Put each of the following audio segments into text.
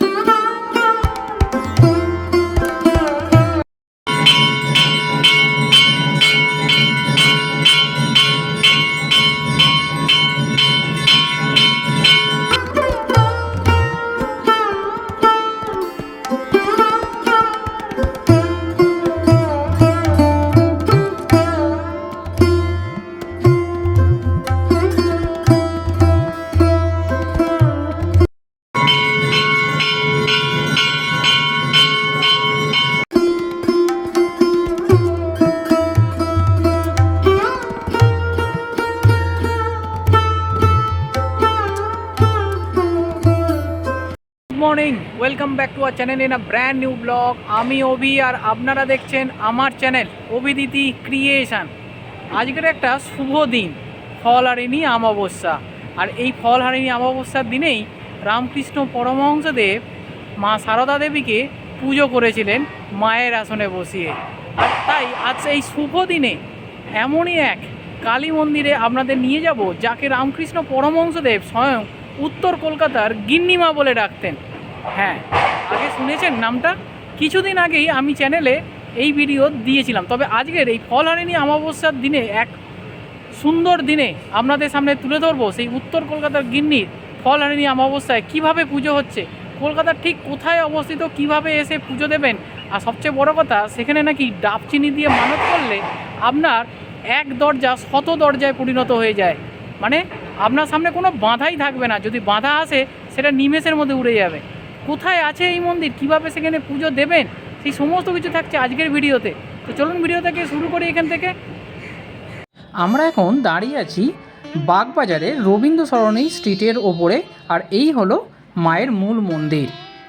Good our channel in a brand new vlog আমি অভি আর আপনারা দেখছেন আমার চ্যানেল অভিদিতি ক্রিয়েশন আজকের একটা শুভ দিন, ফল হারিণী অমাবস্যা। আর এই ফল হারিণী অমাবস্যার দিনেই রামকৃষ্ণ পরমহংসদেব মা সারদা দেবীকে পুজো করেছিলেন মায়ের আসনে বসিয়ে। আর তাই আজ এই শুভ দিনে এমনই এক কালী মন্দিরে আপনাদের নিয়ে যাব, যাকে রামকৃষ্ণ পরমহংসদেব স্বয়ং উত্তর কলকাতার গিন্নিমা বলে ডাকতেন। হ্যাঁ আগে শুনেছেন নামটা? কিছুদিন আগেই আমি চ্যানেলে এই ভিডিও দিয়েছিলাম। তবে আজকের এই ফলহারিণী অমাবস্যার দিনে, এক সুন্দর দিনে আপনাদের সামনে তুলে ধরবো সেই উত্তর কলকাতার গিন্নির ফলহারিণী অমাবস্যায়। কীভাবে পুজো হচ্ছে? কলকাতার ঠিক কোথায় অবস্থিত? কীভাবে এসে পুজো দেবেন? আর সবচেয়ে বড় কথা, সেখানে নাকি ডাব চিনি দিয়ে মানত করলে আপনার এক দরজা শত দরজায় পরিণত হয়ে যায়। মানে আপনার সামনে কোনো বাঁধাই থাকবে না। যদি বাঁধা আসে, সেটা নিমেষের মধ্যে উড়ে যাবে। কোথায় আছে এই মন্দির? কীভাবে সেখানে পুজো দেবেন? সেই সমস্ত কিছু থাকছে আজকের ভিডিওতে। তো চলুন ভিডিওটাকে শুরু করি এখান থেকে। আমরা এখন দাঁড়িয়ে আছি বাগবাজারে রবীন্দ্র সরণী স্ট্রিটের ওপরে, আর এই হলো মায়ের মূল মন্দির।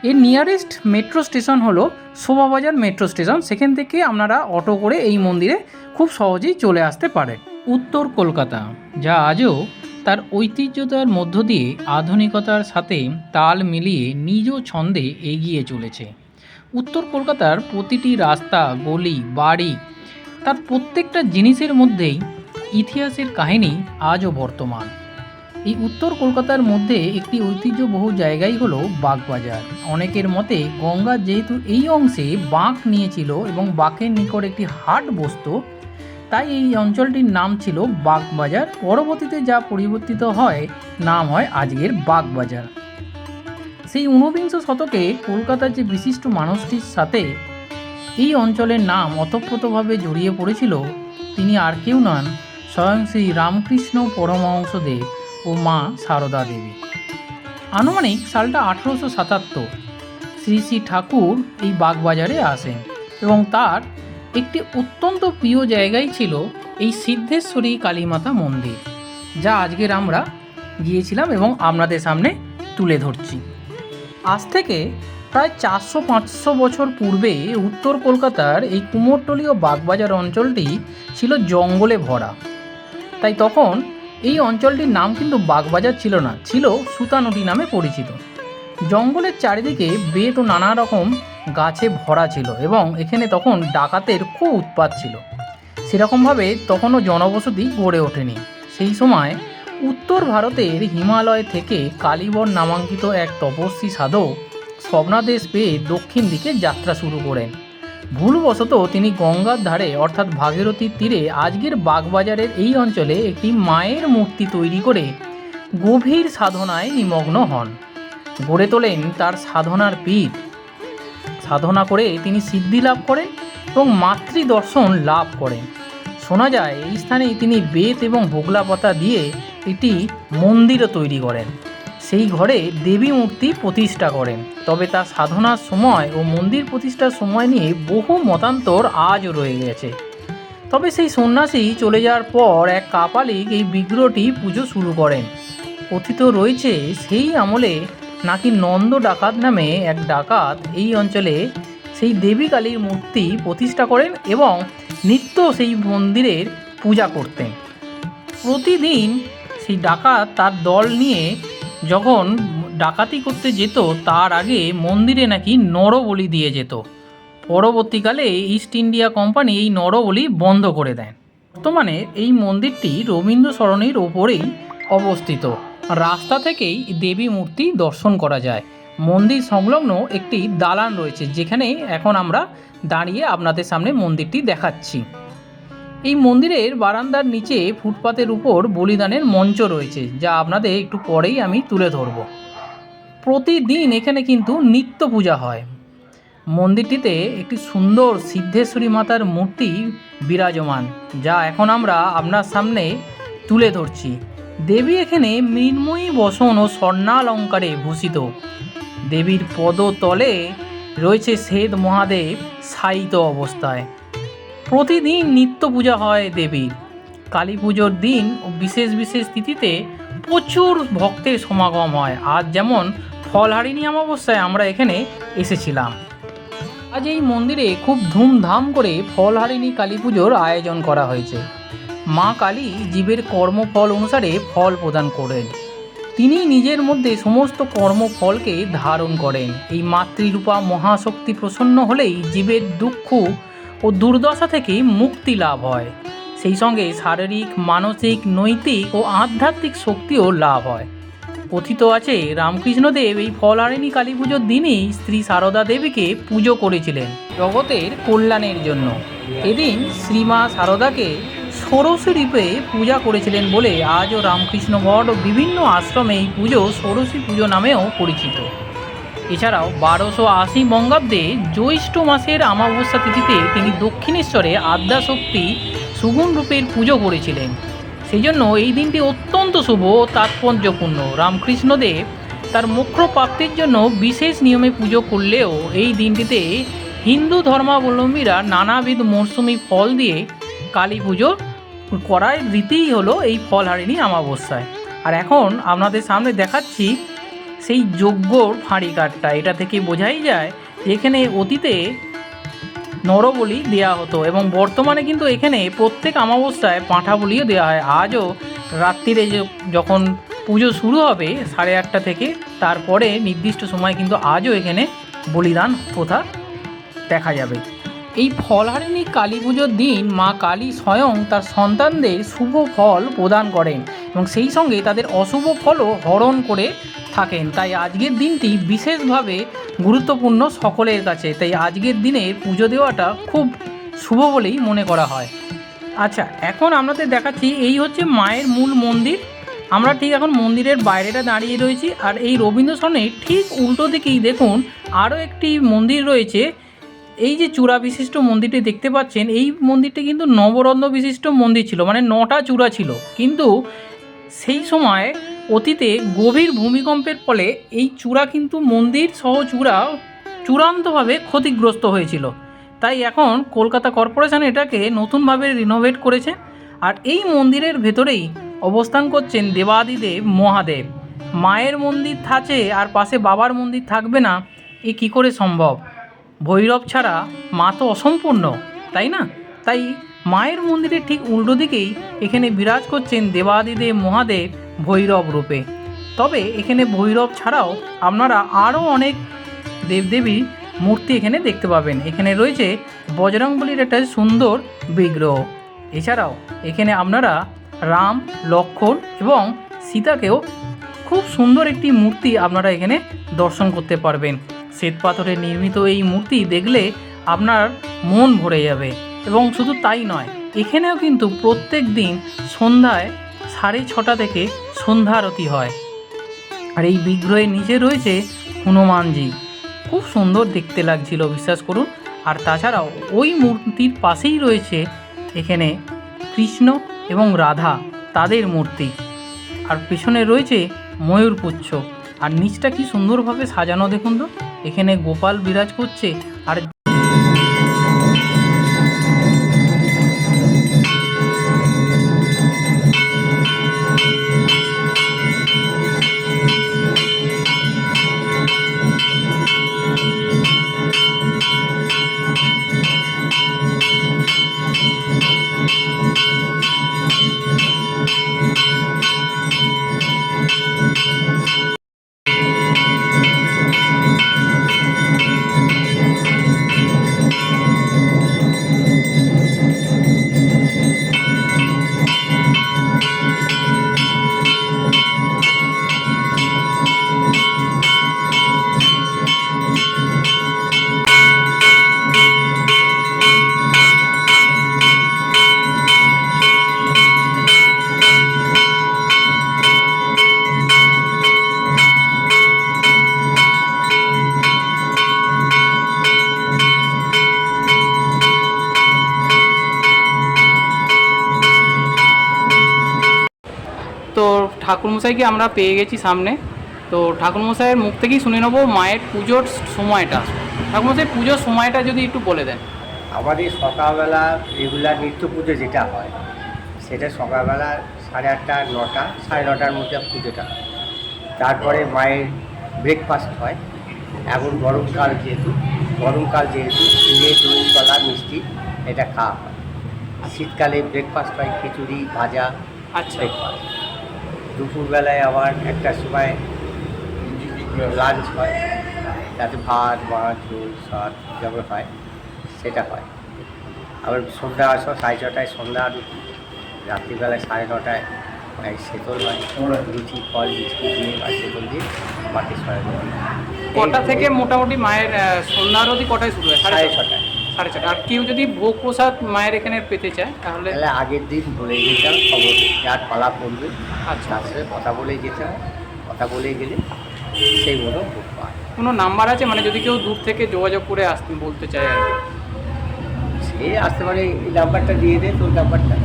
এর নিয়ারেস্ট মেট্রো স্টেশন হলো শোভাবাজার মেট্রো স্টেশন সেখান থেকে আপনারা অটো করে এই মন্দিরে খুব সহজেই চলে আসতে পারে উত্তর কলকাতা। যা আজও তার ঐতিহ্যতার মধ্য দিয়ে আধুনিকতার সাথে তাল মিলিয়ে নিজ ছন্দে এগিয়ে চলেছে। উত্তর কলকাতার প্রতিটি রাস্তা, গলি, বাড়ি, তার প্রত্যেকটা জিনিসের মধ্যেই ইতিহাসের কাহিনী আজও বর্তমান। এই উত্তর কলকাতার মধ্যে একটি ঐতিহ্যবহু জায়গাই হলো বাগবাজার। অনেকের মতে গঙ্গা যেহেতু এই অংশে বাঁক নিয়েছিল এবং বাঁকের নিকট একটি হাট বসতো তাই এই অঞ্চলটির নাম ছিল বাগবাজার। পরবর্তীতে যা পরিবর্তিত হয়, নাম হয় আজকের বাগবাজার। সেই ঊনবিংশ শতকে কলকাতার যে বিশিষ্ট মানুষটির সাথে এই অঞ্চলের নাম অতপ্রতভাবে জড়িয়ে পড়েছিল, তিনি আর কেউ নন, স্বয়ং শ্রী রামকৃষ্ণ পরমহংসদেব ও মা সারদা দেবী। আনুমানিক সালটা আঠেরোশো সাতাত্তর, শ্রী শ্রী ঠাকুর এই বাগবাজারে আসেন এবং তার একটি অত্যন্ত প্রিয় জায়গাই ছিল এই সিদ্ধেশ্বরী কালীমাতা মন্দির, যা আজকের আমরা গিয়েছিলাম এবং আপনাদের সামনে তুলে ধরছি। আজ থেকে প্রায় চারশো পাঁচশো বছর পূর্বে উত্তর কলকাতার এই কুমোরটলি ও বাগবাজার অঞ্চলটি ছিল জঙ্গলে ভরা। তাই তখন এই অঞ্চলটির নাম কিন্তু বাগবাজার ছিল না, ছিল সুতানুটি নামে পরিচিত। জঙ্গলের চারিদিকে বেত ও নানা রকম গাছে ভরা ছিল এবং এখানে তখন ডাকাতের খুব উৎপাত ছিল। সেরকমভাবে তখনও জনবসতি গড়ে ওঠেনি। সেই সময় উত্তর ভারতের হিমালয় থেকে কালীবর নামাঙ্কিত এক তপস্বী সাধক স্বপ্নাদেশ পেয়ে দক্ষিণ দিকে যাত্রা শুরু করেন। ভুলবশত তিনি গঙ্গার ধারে অর্থাৎ ভাগীরথীর তীরে আজকের বাগবাজারের এই অঞ্চলে একটি মায়ের মূর্তি তৈরি করে গভীর সাধনায় নিমগ্ন হন। গড়ে তোলেন তার সাধনার পীঠ। সাধনা করে তিনি সিদ্ধি লাভ করেন এবং মাতৃ দর্শন লাভ করেন। শোনা যায়, এই স্থানেই তিনি বেত এবং হোগলা পাতা দিয়ে একটি মন্দিরও তৈরি করেন। সেই ঘরে দেবী মূর্তি প্রতিষ্ঠা করেন। তবে তার সাধনার সময় ও মন্দির প্রতিষ্ঠার সময় নিয়ে বহু মতান্তর আজও রয়ে গেছে। তবে সেই সন্ন্যাসী চলে যাওয়ার পর এক কাপালিক এই বিগ্রহটি পুজো শুরু করেন। কথিত রয়েছে, সেই আমলে নাকি নন্দ ডাকাত নামে এক ডাকাত এই অঞ্চলে সেই দেবী কালীর মূর্তি প্রতিষ্ঠা করেন এবং নিত্য সেই মন্দিরের পূজা করতেন। প্রতিদিন সেই ডাকাত তার দল নিয়ে যখন ডাকাতি করতে যেত, তার আগে মন্দিরে নাকি নরবলি দিয়ে যেত। পরবর্তীকালে ইস্ট ইন্ডিয়া কোম্পানি এই নরবলি বন্ধ করে দেন। বর্তমানে এই মন্দিরটি রবীন্দ্র সরণির ওপরেই অবস্থিত। রাস্তা থেকেই দেবী মূর্তি দর্শন করা যায়। মন্দির সংলগ্ন একটি দালান রয়েছে, যেখানে এখন আমরা দাঁড়িয়ে আপনাদের সামনে মন্দিরটি দেখাচ্ছি। এই মন্দিরের বারান্দার নিচে ফুটপাতের উপর বলিদানের মঞ্চ রয়েছে, যা আপনাদের একটু পরেই আমি তুলে ধরব। প্রতিদিন এখানে কিন্তু নিত্য পূজা হয়। মন্দিরটিতে একটি সুন্দর সিদ্ধেশ্বরী মাতার মূর্তি বিরাজমান, যা এখন আমরা আপনার সামনে তুলে ধরছি। দেবী এখানে মৃন্ময়ী বসন ও স্বর্ণালঙ্কারে ভূষিত। দেবীর পদতলে রয়েছে শ্বেত মহাদেব শায়িত অবস্থায়। প্রতিদিন নিত্য পূজা হয় দেবীর। কালী পুজোর দিন ও বিশেষ বিশেষ তিথিতে প্রচুর ভক্তের সমাগম হয়। আজ যেমন ফলহারিণী অমাবস্যায় আমরা এখানে এসেছিলাম। আজ এই মন্দিরে খুব ধুমধাম করে ফলহারিণী কালী পুজোর আয়োজন করা হয়েছে। মা কালী জীবের কর্মফল অনুসারে ফল প্রদান করেন। তিনি নিজের মধ্যে সমস্ত কর্মফলকে ধারণ করেন। এই মাতৃরূপা মহাশক্তি প্রসন্ন হলেই জীবের দুঃখ ও দুর্দশা থেকে মুক্তি লাভ হয়। সেই সঙ্গে শারীরিক, মানসিক, নৈতিক ও আধ্যাত্মিক শক্তিও লাভ হয়। কথিত আছে, রামকৃষ্ণদেব এই ফলহারিণী কালী পুজোর দিনই স্ত্রী সারদা দেবীকে পুজো করেছিলেন জগতের কল্যাণের জন্য। এদিন শ্রীমা সারদাকে ষোড়শী রূপে পূজা করেছিলেন বলে আজও রামকৃষ্ণ মঠ ও বিভিন্ন আশ্রমে এই পুজো ষোড়শী পুজো নামেও পরিচিত। এছাড়াও বারোশো আশি বঙ্গাব্দে জ্যৈষ্ঠ মাসের অমাবস্যা তিথিতে তিনি দক্ষিণেশ্বরে আদ্যাশক্তি সুগুণ রূপের পুজো করেছিলেন। সেই জন্য এই দিনটি অত্যন্ত শুভ ও তাৎপর্যপূর্ণ। রামকৃষ্ণদেব তার মোক্ষ প্রাপ্তির জন্য বিশেষ নিয়মে পুজো করলেও এই দিনটিতে হিন্দু ধর্মাবলম্বীরা নানাবিধ মরশুমি ফল দিয়ে কালী পুজো করার রীতিই হলো এই ফলহারিণী অমাবস্যায়। আর এখন আপনাদের সামনে দেখাচ্ছি সেই যজ্ঞর ফাঁড়ি কাঠটা। এটা থেকে বোঝাই যায় এখানে অতীতে নরবলি দেওয়া হতো এবং বর্তমানে কিন্তু এখানে প্রত্যেক অমাবস্যায় পাঁঠা বলিও দেওয়া হয়। আজও রাত্রিরে যখন পুজো শুরু হবে সাড়ে আটটা থেকে, তারপরে নির্দিষ্ট সময় কিন্তু আজও এখানে বলিদান প্রথা দেখা যাবে। এই ফলহারিণী কালী পুজোর দিন মা কালী স্বয়ং তার সন্তানদের শুভ ফল প্রদান করেন এবং সেই সঙ্গে তাদের অশুভ ফলও হরণ করে থাকেন। তাই আজকের দিনটি বিশেষভাবে গুরুত্বপূর্ণ সকলের কাছে। তাই আজকের দিনে পুজো দেওয়াটা খুব শুভ বলেই মনে করা হয়। আচ্ছা এখন আপনাদের দেখাচ্ছি এই হচ্ছে মায়ের মূল মন্দির। আমরা ঠিক এখন মন্দিরের বাইরেটা দাঁড়িয়ে রয়েছি। আর এই রবীন্দ্রসনের ঠিক উল্টো দিকেই দেখুন আরও একটি মন্দির রয়েছে। এই যে চূড়া বিশিষ্ট মন্দিরটি দেখতে পাচ্ছেন, এই মন্দিরটি কিন্তু নবরত্ন বিশিষ্ট মন্দির ছিল মানে নটা চূড়া ছিল। কিন্তু সেই সময় অতীতে গভীর ভূমিকম্পের ফলে এই চূড়া কিন্তু মন্দির সহ চূড়া চূড়ান্তভাবে ক্ষতিগ্রস্ত হয়েছিল। তাই এখন কলকাতা কর্পোরেশন এটাকে নতুনভাবে রিনোভেট করেছে আর এই মন্দিরের ভেতরেই অবস্থান করছেন দেবাদিদেব মহাদেব। মায়ের মন্দির থাকে আর পাশে বাবার মন্দির থাকবে না, এ কী করে সম্ভব? ভৈরব ছাড়া মা তো অসম্পূর্ণ, তাই না? তাই মায়ের মন্দিরের ঠিক উল্টো দিকেই এখানে বিরাজ করছেন দেবাদিদেব মহাদেব ভৈরব রূপে। তবে এখানে ভৈরব ছাড়াও আপনারা আরও অনেক দেবদেবী মূর্তি এখানে দেখতে পাবেন। এখানে রয়েছে বজরংবলির একটা সুন্দর বিগ্রহ। এছাড়াও এখানে আপনারা রাম, লক্ষণ এবং সীতাকেও খুব সুন্দর একটি মূর্তি আপনারা এখানে দর্শন করতে পারবেন। শ্বেত পাথরে নির্মিত এই মূর্তি দেখলে আপনার মন ভরে যাবে। এবং শুধু তাই নয়, এখানেও কিন্তু প্রত্যেক দিন সন্ধ্যায় সাড়ে ছটা থেকে সন্ধ্যা আরতি হয়। আর এই বিগ্রহের নিচে রয়েছে হনুমানজি। খুব সুন্দর দেখতে লাগছিল, বিশ্বাস করুন। আর তাছাড়াও ওই মূর্তির পাশেই রয়েছে এখানে কৃষ্ণ এবং রাধা, তাদের মূর্তি। আর পেছনে রয়েছে ময়ূরপুচ্ছ আর নিচটা কি সুন্দরভাবে সাজানো দেখুন তো। এখানে গোপাল বিরাজ করছে। ঠাকুরমশাইকে আমরা পেয়ে গেছি সামনে। তো ঠাকুরমশাইয়ের মুখ থেকেই শুনে নেব মায়ের পুজোর সময়টা। ঠাকুরমশাই পুজোর সময়টা যদি একটু বলে দেন। আমাদের সকালবেলা রেগুলার নিত্য পুজো যেটা হয় সেটা সকালবেলা সাড়ে আটটা নটা সাড়ে নটার মধ্যে পুজোটা হয়। তারপরে মায়ের ব্রেকফাস্ট হয়। এখন গরমকাল যেহেতু গরমকাল যেহেতু চিড়ে দই কলা মিষ্টি এটা খাওয়া হয়। শীতকালে ব্রেকফাস্ট হয় খিচুড়ি ভাজা আচ্ছা। ব্রেকফাস্ট দুপুরবেলায় আবার একটা সময় লাঞ্চ হয়। তাতে ভাত মাছ ঝোল শাক যেমন হয় সেটা হয়। আবার সন্ধ্যা আসো সাড়ে ছটায় সন্ধ্যা আরতি। রাত্রিবেলায় সাড়ে নটায় হয় সেতল হয়। লুচি ফল মিষ্টি দিয়ে বা সেতল দিয়ে বাকি সাড়ে কটা থেকে মোটামুটি মায়ের সন্ধ্যা আরতি কটায় শুরু হয়? সাড়ে ছটায়। সাড়ে ছটা আর কেউ যদি ভোগ প্রসাদ মায়ের এখানে পেতে চায় তাহলে তাহলে আগের দিন বলে যেতাম খবর যার পালা পড়বে আচ্ছা। তার সাথে কথা বলেই যেতে হয় কথা বলেই গেলে সেই মতো ভোগ পায়। কোনো নাম্বার আছে? মানে যদি কেউ দূর থেকে যোগাযোগ করে আসতে বলতে চায় আর কি। সে আসতে পারে এই নাম্বারটা দিয়ে দে তোর নাম্বারটা।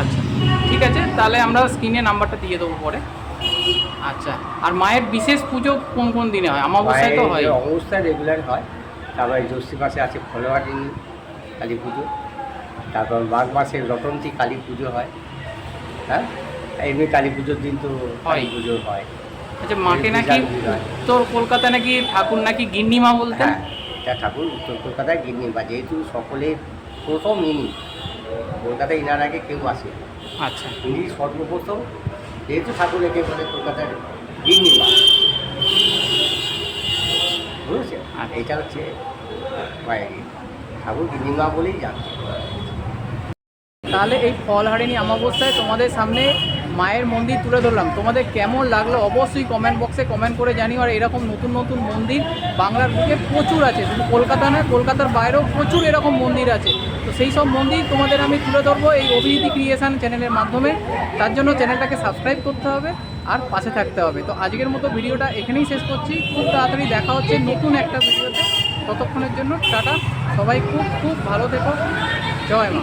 আচ্ছা। ঠিক আছে তাহলে আমরা স্ক্রিনে নাম্বারটা দিয়ে দেবো পরে। আচ্ছা। আর মায়ের বিশেষ পুজো কোন কোন দিনে হয়? আমাবস্যায় তো হয়। অবস্থা রেগুলার হয়। তারপরে জ্যৈষ্ঠী মাসে আছে ফলোয়ারি কালী পুজো। তারপর মাঘ মাসে রটন্তী কালী পুজো হয়। হ্যাঁ? এমনি কালী পুজোর দিন তো কালী পুজো হয়। আচ্ছা মাকে নাকি। উত্তর কলকাতা নাকি ঠাকুর নাকি গিন্নিমা বলতেন? হ্যাঁ এটা ঠাকুর উত্তর কলকাতায় গিন্নি বা যেহেতু সকলের প্রথম ইনি কলকাতায় ইনার আগে কেউ আসে আচ্ছা। ইনি সর্বপ্রথম যেহেতু ঠাকুর একে বলে কলকাতার গিন্নি মা বুঝেছেন আর। এটা হচ্ছে ইয়ে। ঠাকুর গিন্নি বলেই জানছে তাহলে এই ফলহারিণী অমাবস্যায় তোমাদের সামনে মায়ের মন্দির তুলে ধরলাম তোমাদের কেমন লাগল অবশ্যই কমেন্ট বক্সে কমেন্ট করে জানিও আর এরকম নতুন নতুন মন্দির বাংলার বুকে প্রচুর আছে শুধু কলকাতা নয়, কলকাতার বাইরেও প্রচুর এরকম মন্দির আছে সেই সব মন্দির তোমাদের আমি তুলে ধরবো এই অভিনীতি ক্রিয়েশন চ্যানেলের মাধ্যমে। তার জন্য চ্যানেলটাকে সাবস্ক্রাইব করতে হবে আর পাশে থাকতে হবে। তো আজকের মতো ভিডিওটা এখানেই শেষ করছি। খুব তাড়াতাড়ি দেখা হচ্ছে নতুন একটা ভিডিওতে। ততক্ষণের জন্য টাটা। সবাই খুব খুব ভালো থেকো। জয় মা।